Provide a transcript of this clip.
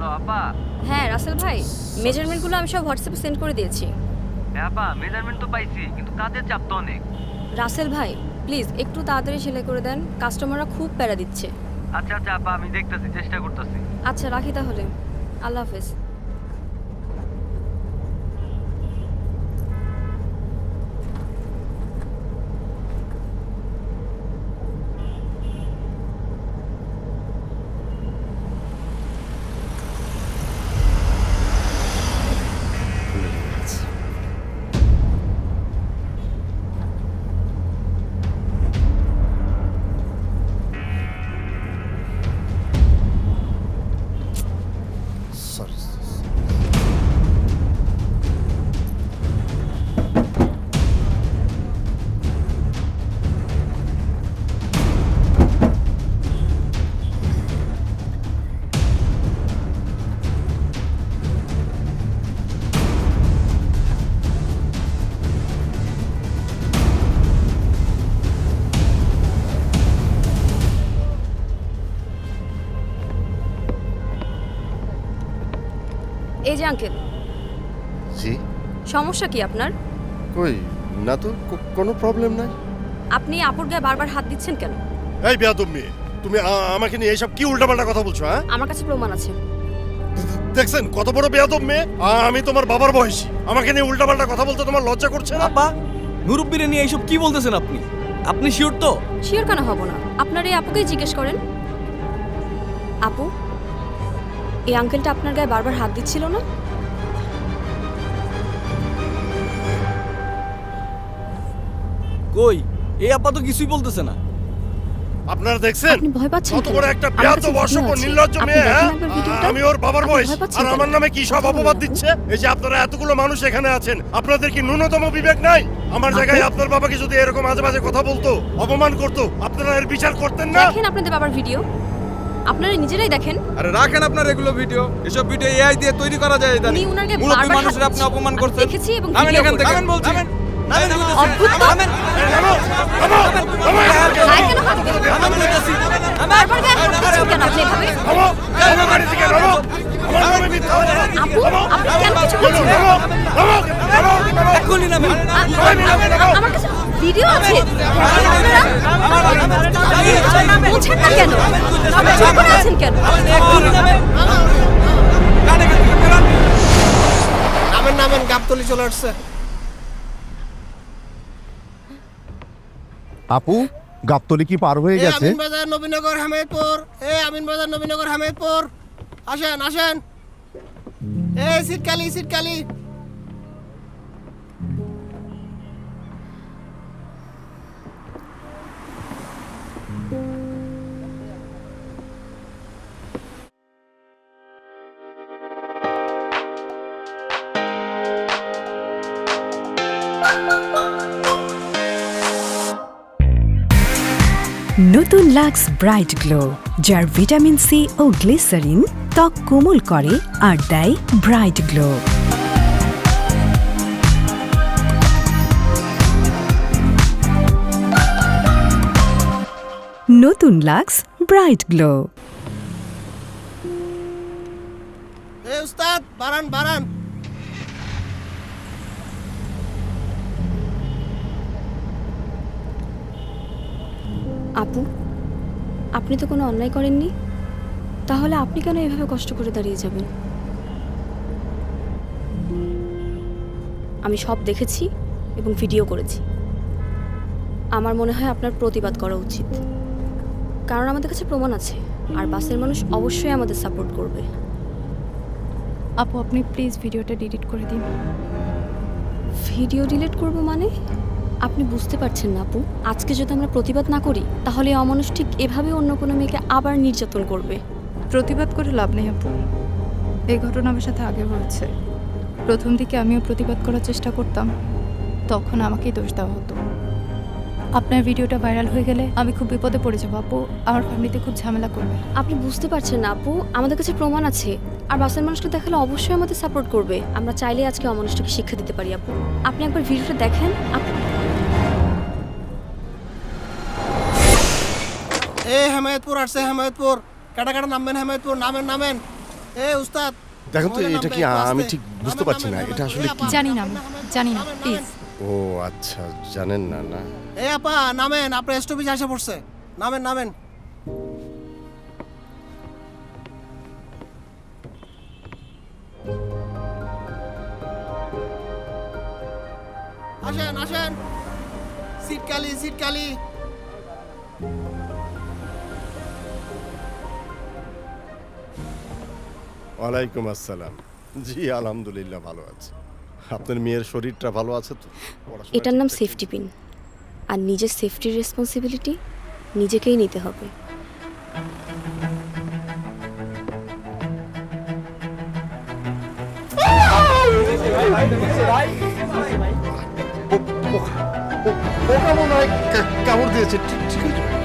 Hello আপা। হ্যাঁ রাসেল ভাই মেজারমেন্টগুলো আমি সব হোয়াটসঅ্যাপে সেন্ড করে দিয়েছি। হ্যাঁ আপা মেজারমেন্ট তো পাইছি কিন্তু কাজের চাপ তো অনেক। রাসেল ভাই প্লিজ একটু তাড়াতাড়ি সেলাই করে দেন কাস্টমাররা খুব প্যারা দিচ্ছে। আচ্ছা আচ্ছা আপা আমি দেখতেছি চেষ্টা করতেছি। আচ্ছা রাখি তাহলে। আল্লাহ হাফেজ। এই যে আঙ্কেল। জি। সমস্যা কি আপনার? কই না তো কোনো প্রবলেম নাই। আপনি আপুর গায়ে বারবার হাত দিচ্ছেন কেন? এই বেয়াদব মেয়ে তুমি আমাকে নিয়ে এইসব কি উল্টাপাল্টা কথা বলছো হ্যাঁ? আমার কাছে প্রমাণ আছে। দেখছেন কত বড় বেয়াদব মেয়ে আমি তোমার বাবার বয়সী। আমাকে নিয়ে উল্টাপাল্টা কথা বলতে তোমার লজ্জা করছে না? আপা মুরব্বীরে নিয়ে এইসব কি বলতেছেন আপনি? আপনি শিওর তো? শিওর কেন হব না? আপনার এই আপুকেই জিজ্ঞেস করেন। আপু এই আঙ্কেলটা আপনার গায়ে বারবার হাত দিচ্ছিল না? কই? এই আপা তো কিছুই বলতেছে না। আপনারা দেখছেন? আপনি ভয় পাচ্ছেন কত বড় একটা কাছে অসভ্য নির্লজ্জ মেয়ে হ্যাঁ? আমি ওর বাবার বয়সী। আর আমার নামে কি সব অপবাদ দিচ্ছে? এই যে আপনারা এতগুলো মানুষ এখানে আছেন আপনাদের কি ন্যূনতম বিবেক নাই? আমার জায়গায় আপনার বাবাকে যদি এরকম আজে বাজে কথা বলতো অপমান করতো আপনারা এর বিচার করতেন না? দেখেন আপনাদের বাবার ভিডিও। আপনারা নিজেরাই দেখেন আরে রাখেন আপনার এগুলো ভিডিও এসব ভিডিও এআই দিয়ে তৈরি করা যায় উনি গায়ে মুরব্বী বারবার মানুষের আপনি। অপমান আমি করছেন দেখেছি এবং ভিডিও এখান থেকে। নামেন বলছি অদ্ভুত তো। গায়ে কেন হাত দিলেন? বারবার গায়ে হাত দিচ্ছেন কেন আপনি এভাবে? থামো, থামো গাড়ি থেকে, থামো। আমার নামে মিথ্যা অপবাদ। আপু আপনি কেন কিছু থামো, বলছেন না? থামো, থামো, থামো, থামো। এখনই নামেন আ- আ- আমার কাছে ভিডিও আছে? বলছেন না কেন? করে আছেন কেন? নামেন নামেন গাবতলি চলে আসছে। আপু গাবতলি কি পার হয়ে গেছে? আমিন বাজার নবীনগর হামিদপুর এ আমিন বাজার নবীনগর হামিদপুর। আসেন আসেন। এ সিটকালি সিটকালি। নতুন লাক্স ব্রাইট গ্লো যার ভিটামিন সি ও গ্লিসারিন ত্বক কোমল করে আর দেয় ব্রাইট গ্লো নতুন লাক্স ব্রাইট গ্লো। এ উস্তাদ বারান বারান আপু আপনি তো কোনো অন্যায় করেননি? তাহলে আপনি কেন এভাবে কষ্ট করে দাঁড়িয়ে যাবেন? আমি সব দেখেছি এবং ভিডিও করেছি। আমার মনে হয় আপনার প্রতিবাদ করা উচিত। কারণ আমাদের কাছে প্রমাণ আছে। আর বাসের মানুষ অবশ্যই আমাদের সাপোর্ট করবে। আপু আপনি প্লিজ ভিডিওটা ডিলিট করে দিন। ভিডিও ডিলিট করব মানে? আপনি বুঝতে পারছেন না আপু। আজকে যদি আমরা প্রতিবাদ না করি তাহলে অমানুষ ঠিক এভাবে অন্য কোনো মেয়েকে আবার নির্যাতন করবে। প্রতিবাদ করে লাভ নেই আপু। এই ঘটনা আমার সাথে আগে হয়েছে। প্রথম দিকে আমিও প্রতিবাদ করার চেষ্টা করতাম। তখন আমাকেই দোষ দেওয়া হতো। আপনার ভিডিওটা ভাইরাল হয়ে গেলে আমি খুব বিপদে পড়ে যাব আপু। আমার ফ্যামিলিতে খুব ঝামেলা করবে। আপনি বুঝতে পারছেন না আপু। আমাদের কাছে প্রমাণ আছে। আর বাসের মানুষকে দেখালে অবশ্যই আমাদের সাপোর্ট করবে। আমরা চাইলে আজকে অমানুষটাকে শিক্ষা দিতে পারি আপু। আপনি একবার ভিডিওটা দেখেন। আপু এ হেমায়তপুর আসছে হেমায়তপুর। কাটা কাটা নামবেন হেমায়তপুর? নামেন নামেন। এ উস্তাদ। দেখো তো এটা কি আমি ঠিক বুঝতে পারছি না। এটা আসলে কি জানি না জানি না। নামেন। ও আচ্ছা জানেন না না। এ আপা নামেন আপনার স্টপেজ আসে পড়ছে। নামেন নামেন। আসেন আসেন। সিট কালি সিট কালি ওয়ালাইকুম আসসালাম। জি আলহামদুলিল্লাহ ভালো আছে। আপনার মেয়ের শরীরটা ভালো আছে তো এটার নাম সেফটি পিন আর নিজের সেফটির রেসপন্সিবিলিটি নিজেকেই নিতে হবে পোকা মনে হয় কামড় দিয়েছে ঠিক ঠিক আছে